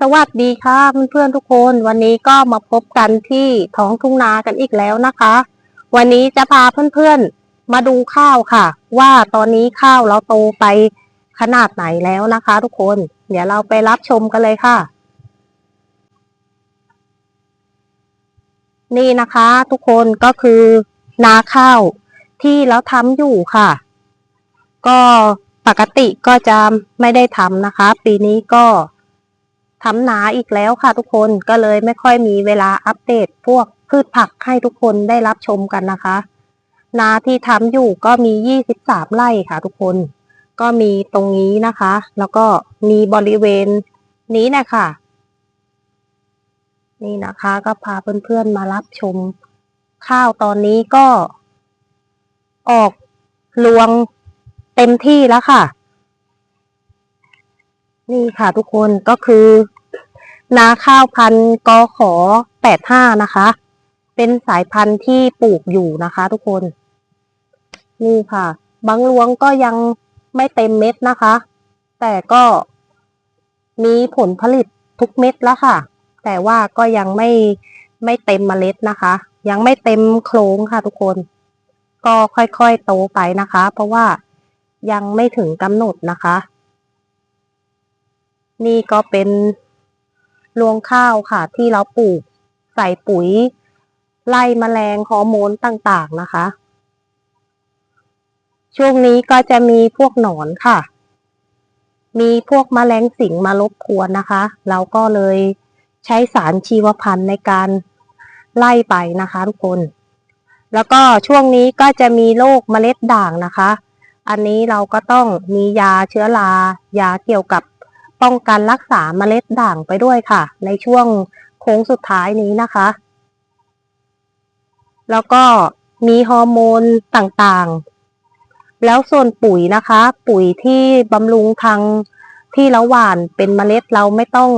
สวัสดีค่ะเพื่อนๆทุกคนวันนี้ก็มาพบกันที่ท้องทุ่งนากันอีกแล้วนะคะ วันนี้จะพาเพื่อนๆมาดูข้าวค่ะ ว่าตอนนี้ข้าวเราโตไปขนาดไหนแล้วนะคะ ทุกคน เดี๋ยวเราไปรับชมกันเลยค่ะ นี่นะคะ ทุกคนก็คือนาข้าวที่เราทำอยู่ค่ะ ก็ปกติก็จะไม่ได้ทำนะคะ ปีนี้ก็ ทำนาอีกแล้วค่ะทุกคนก็เลยไม่ค่อยมีเวลาอัปเดตพวกพืชผักให้ทุกคนได้รับชมกันนะคะ นาที่ทำอยู่ก็มียี่สิบสามไร่ค่ะทุกคน ก็มีตรงนี้นะคะ แล้วก็มีบริเวณนี้นะคะ นี่นะคะ ก็พาเพื่อนๆมารับชม ข้าวตอนนี้ก็ ออกรวงเต็มที่แล้วค่ะ นี่ค่ะทุกคนก็คือ นาข้าวพันธุ์กขอแปดห้านะคะ เป็นสายพันธุ์ที่ปลูกอยู่นะคะ ทุกคน นี่ค่ะ บางรวงก็ยังไม่เต็มเม็ดนะคะ แต่ก็มีผลผลิตทุกเม็ดแล้วค่ะ แต่ว่าก็ยังไม่ไม่เต็มเมล็ดนะคะ ยังไม่เต็มโครงค่ะ ทุกคน ก็ค่อยๆโตไปนะคะ เพราะว่ายังไม่ถึงกำหนดนะคะ นี่ก็เป็น รวงข้าวค่ะ ที่เราปลูกใส่ปุ๋ย ไล่แมลงฮอร์โมนต่างๆนะคะ ช่วงนี้ก็จะมีพวกหนอนค่ะ มีพวกแมลงสิงมารบกวนนะคะ เราก็เลยใช้สารชีวพันธุ์ในการไล่ไปนะคะทุกคน แล้วก็ช่วงนี้ก็จะมีโรคเมล็ดด่างนะคะ อันนี้เราก็ต้องมียาเชื้อรายาเกี่ยวกับ ป้องกันรักษาเมล็ดด่างไปด้วยค่ะ ในช่วงโค้งสุดท้ายนี้นะคะ แล้วก็มีฮอร์โมนต่างๆ แล้วส่วนปุ๋ยนะคะ ปุ๋ยที่บำรุงทางที่เราหว่านเป็นเมล็ดเราไม่ต้อง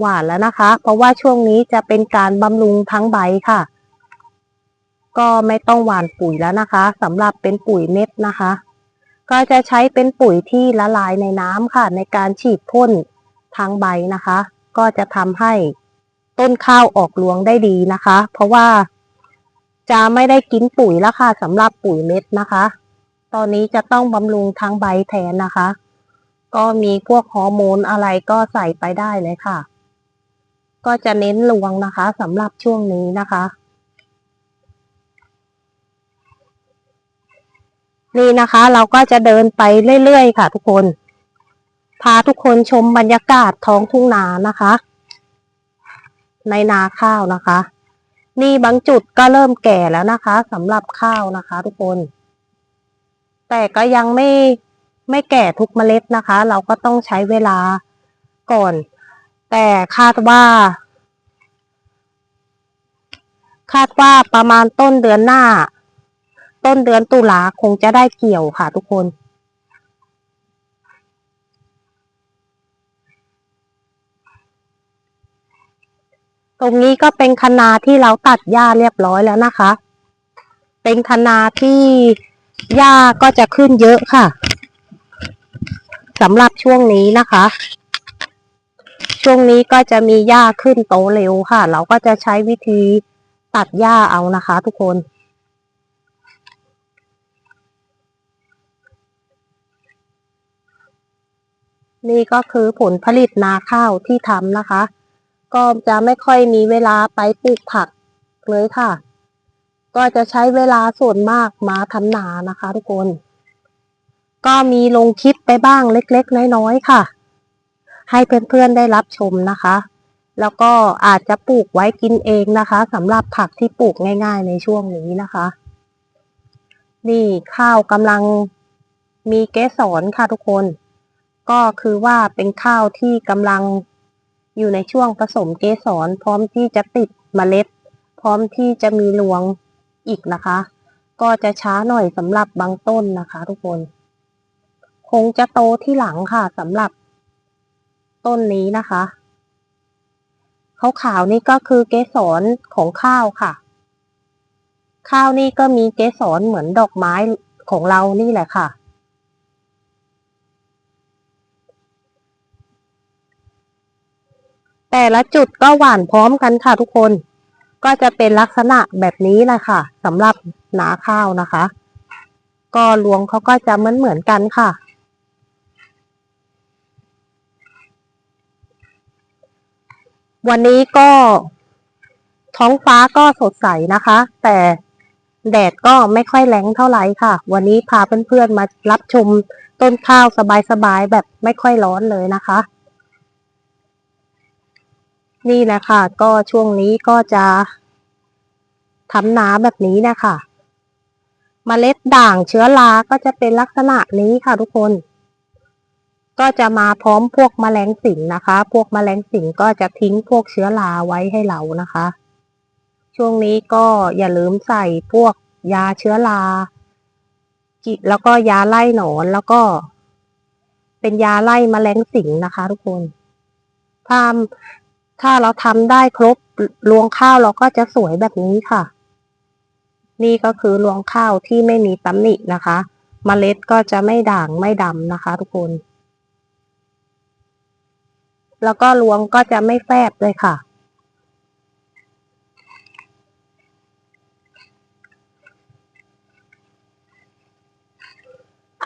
หว่านแล้วนะคะ เพราะว่าช่วงนี้จะเป็นการบำรุงทั้งใบค่ะ ก็ไม่ต้องหว่านปุ๋ยแล้วนะคะสำหรับเป็นปุ๋ยเม็ดนะคะ ก็จะใช้เป็นปุ๋ยที่ละลายในน้ำค่ะ ในการฉีดพ่นทางใบนะคะ ก็จะทำให้ต้นข้าวออกรวงได้ดีนะคะ เพราะว่าจะไม่ได้กินปุ๋ยแล้วค่ะสำหรับปุ๋ยเม็ดนะคะ ตอนนี้จะต้องบำรุงทางใบแทนนะคะ ก็มีพวกฮอร์โมนอะไรก็ใส่ไปได้เลยค่ะ ก็จะเน้นรวงนะคะสำหรับช่วงนี้นะคะ นี่นะคะ เราก็จะเดินไปเรื่อยๆค่ะ ทุกคน พาทุกคนชมบรรยากาศท้องทุ่งนานะคะ ในนาข้าวนะคะ นี่บางจุดก็เริ่มแก่แล้วนะคะสำหรับข้าวนะคะ ทุกคน แต่ก็ยังไม่ไม่แก่ทุกเมล็ดนะคะ เราก็ต้องใช้เวลาก่อน แต่คาดว่าคาดว่าประมาณต้นเดือนหน้า ต้นเดือนตุลาคงจะได้เกี่ยวค่ะทุกคน ตรงนี้ก็เป็นคนาที่เราตัดหญ้าเรียบร้อยแล้วนะคะ เป็นคนาที่หญ้าก็จะขึ้นเยอะค่ะสำหรับช่วงนี้นะคะ ช่วงนี้ก็จะมีหญ้าขึ้นโตเร็วค่ะ เราก็จะใช้วิธีตัดหญ้าเอานะคะ ทุกคน นี่ก็คือผลผลิตนาข้าวที่ทำนะคะ ก็จะไม่ค่อยมีเวลาไปปลูกผักเลยค่ะ ก็จะใช้เวลาส่วนมากมาทำนานะคะ ทุกคน ก็มีลงคลิปไปบ้างเล็กๆ น้อยๆค่ะ ให้เพื่อนๆได้รับชมนะคะ แล้วก็อาจจะปลูกไว้กินเองนะคะสำหรับผักที่ปลูกง่าย ๆ ในช่วงนี้นะคะ นี่ข้าวกำลังมีเกสรค่ะทุกคน ก็คือว่าเป็นข้าวที่กำลังอยู่ในช่วงผสมเกสรพร้อมที่จะติดเมล็ด พร้อมที่จะมีรวงอีกนะคะ ก็จะช้าหน่อยสำหรับบางต้นนะคะ ทุกคน คงจะโตที่หลังค่ะสำหรับต้นนี้นะคะขาวๆนี่ก็คือเกสรของข้าวค่ะ ข้าวนี่ก็มีเกสรเหมือนดอกไม้ของเรานี่แหละค่ะ แต่ละจุดก็หว่านพร้อมกันค่ะทุกคน ก็จะเป็นลักษณะแบบนี้แหละค่ะสำหรับนาข้าวนะคะ ก็รวงเขาก็จะเหมือนเหมือนกันค่ะ วันนี้ก็ท้องฟ้าก็สดใสนะคะ แต่แดดก็ไม่ค่อยแรงเท่าไหร่ค่ะ วันนี้พาเพื่อนๆมารับชมต้นข้าวสบายๆแบบไม่ค่อยร้อนเลยนะคะ นี่แหละค่ะ ก็ช่วงนี้ก็จะทำนาแบบนี้นะคะเมล็ดด่างเชื้อราก็จะเป็นลักษณะนี้ค่ะทุกคน ก็จะมาพร้อมพวกแมลงสิงนะคะ พวกแมลงสิงก็จะทิ้งพวกเชื้อราไว้ให้เรานะคะ ช่วงนี้ก็อย่าลืมใส่พวกยาเชื้อรากิแล้วก็ยาไล่หนอนแล้วก็ เป็นยาไล่แมลงสิงนะคะ ทุกคนถ้า ถ้าเราทำได้ครบรวงข้าวเราก็จะสวยแบบนี้ค่ะ นี่ก็คือรวงข้าวที่ไม่มีตำหนินะคะเมล็ดก็จะไม่ด่างไม่ดำนะคะ ทุกคน แล้วก็รวงก็จะไม่แฟบเลยค่ะ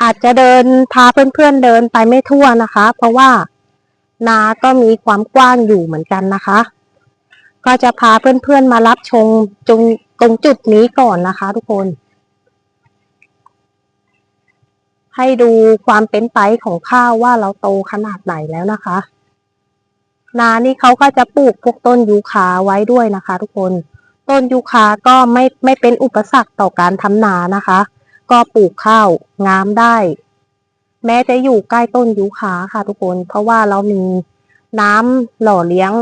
อาจจะเดินพาเพื่อนๆเดินไปไม่ทั่วนะคะ เพราะว่า นาก็มีความกว้างอยู่เหมือนกันนะคะ ก็จะพาเพื่อนๆมารับชมตรงตรงจุดนี้ก่อนนะคะ ทุกคน ให้ดูความเป็นไปของข้าวว่าเราโตขนาดไหนแล้วนะคะ นานี่เขาก็จะปลูกพวกต้นยูคาไว้ด้วยนะคะ ทุกคน ต้นยูคาก็ไม่ไม่เป็นอุปสรรคต่อการทำนานะคะ ก็ปลูกข้าวงามได้ แม้จะอยู่ใกล้ต้นยูคาค่ะทุกคน เพราะว่าเรามีน้ำหล่อเลี้ยง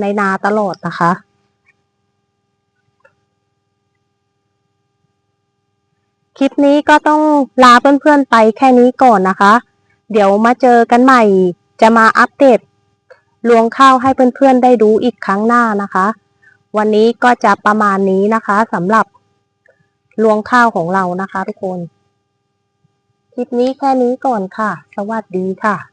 ในนาตลอดนะคะ คลิปนี้ก็ต้องลาเพื่อนๆไปแค่นี้ก่อนนะคะ เดี๋ยวมาเจอกันใหม่ จะมาอัปเดตรวงข้าวให้เพื่อนๆได้ดูอีกครั้งหน้านะคะ วันนี้ก็จะประมาณนี้นะคะสำหรับรวงข้าวของเรานะคะทุกคน คลิปนี้แค่นี้ก่อนค่ะ สวัสดีค่ะ